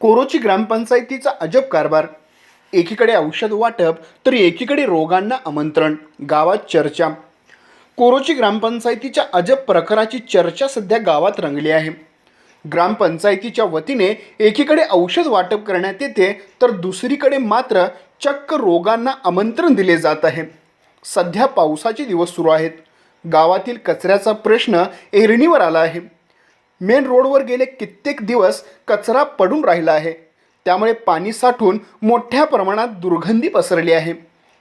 कोरोची ग्रामपंचायतीचा अजब कारभार. एकीकडे औषध वाटप तर एकीकडे रोगांना आमंत्रण गावात चर्चा. कोरोची ग्रामपंचायतीच्या अजब प्रकाराची चर्चा सध्या गावात रंगली आहे. ग्रामपंचायतीच्या वतीने एकीकडे औषध वाटप करण्यात येते तर दुसरीकडे मात्र चक्क रोगांना आमंत्रण दिले जात आहे. सध्या पावसाचे दिवस सुरू आहेत. गावातील कचऱ्याचा प्रश्न एरणीवर आला आहे. मेन रोडवर गेले कित्येक दिवस कचरा पडून राहिला आहे. त्यामुळे पाणी साठून मोठ्या प्रमाणात दुर्गंधी पसरली आहे.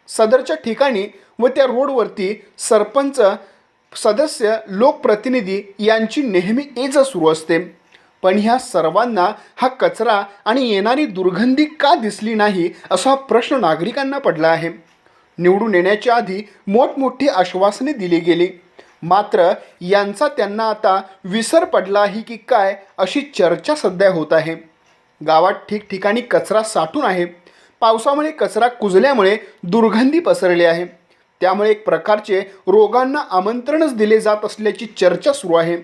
सदरच्या ठिकाणी व त्या रोडवरती सरपंच सदस्य लोकप्रतिनिधी यांची नेहमी एज सुरू असते. पण ह्या सर्वांना हा कचरा आणि येणारी दुर्गंधी का दिसली नाही असा प्रश्न नागरिकांना पडला आहे. निवडून येण्याच्या आधी मोठमोठी आश्वासने दिली गेली. मात्र यांचा त्यांना आता विसर पडला आहे की काय अशी चर्चा सध्या होत आहे. गावात ठिकठिकाणी कचरा साठून आहे. पावसामुळे कचरा कुजल्यामुळे दुर्गंधी पसरली आहे. त्यामुळे एक प्रकारचे रोगांना आमंत्रणच दिले जात असल्याची चर्चा सुरू आहे.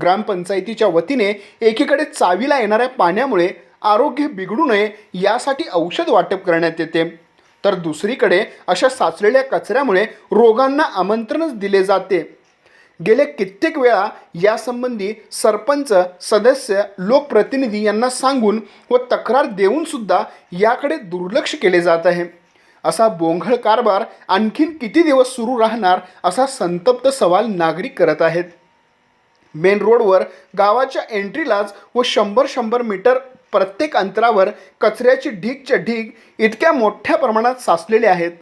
ग्रामपंचायतीच्या वतीने एकीकडे चावीला येणाऱ्या पाण्यामुळे आरोग्य बिघडू नये यासाठी औषध वाटप करण्यात येते. तर दुसरीकडे अशा साचलेल्या कचऱ्यामुळे रोगांना आमंत्रणच दिले जाते. गेले कित्येक वेळा यासंबंधी सरपंच सदस्य लोकप्रतिनिधी यांना सांगून व तक्रार देऊनसुद्धा याकडे दुर्लक्ष केले जात आहे. असा बोंघळ कारभार आणखीन किती दिवस सुरू राहणार असा संतप्त सवाल नागरिक करत आहेत. मेन रोडवर गावाच्या एंट्रीलाच व शंभर शंभर मीटर प्रत्येक अंतरावर कचऱ्याची ढीगच्या ढीग इतक्या मोठ्या प्रमाणात साचलेले आहेत.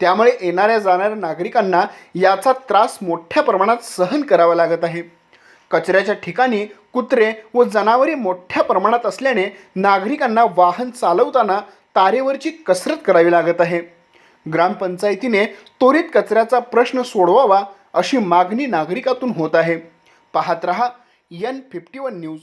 त्यामुळे येणाऱ्या जाणाऱ्या नागरिकांना याचा त्रास मोठ्या प्रमाणात सहन करावा लागत आहे. कचऱ्याच्या ठिकाणी कुत्रे व जनावरे मोठ्या प्रमाणात असल्याने नागरिकांना वाहन चालवताना तारेवरची कसरत करावी लागत आहे. ग्रामपंचायतीने त्वरित कचऱ्याचा प्रश्न सोडवावा अशी मागणी नागरिकातून होत आहे. पाहत रहा यन फिफ्टी वन न्यूज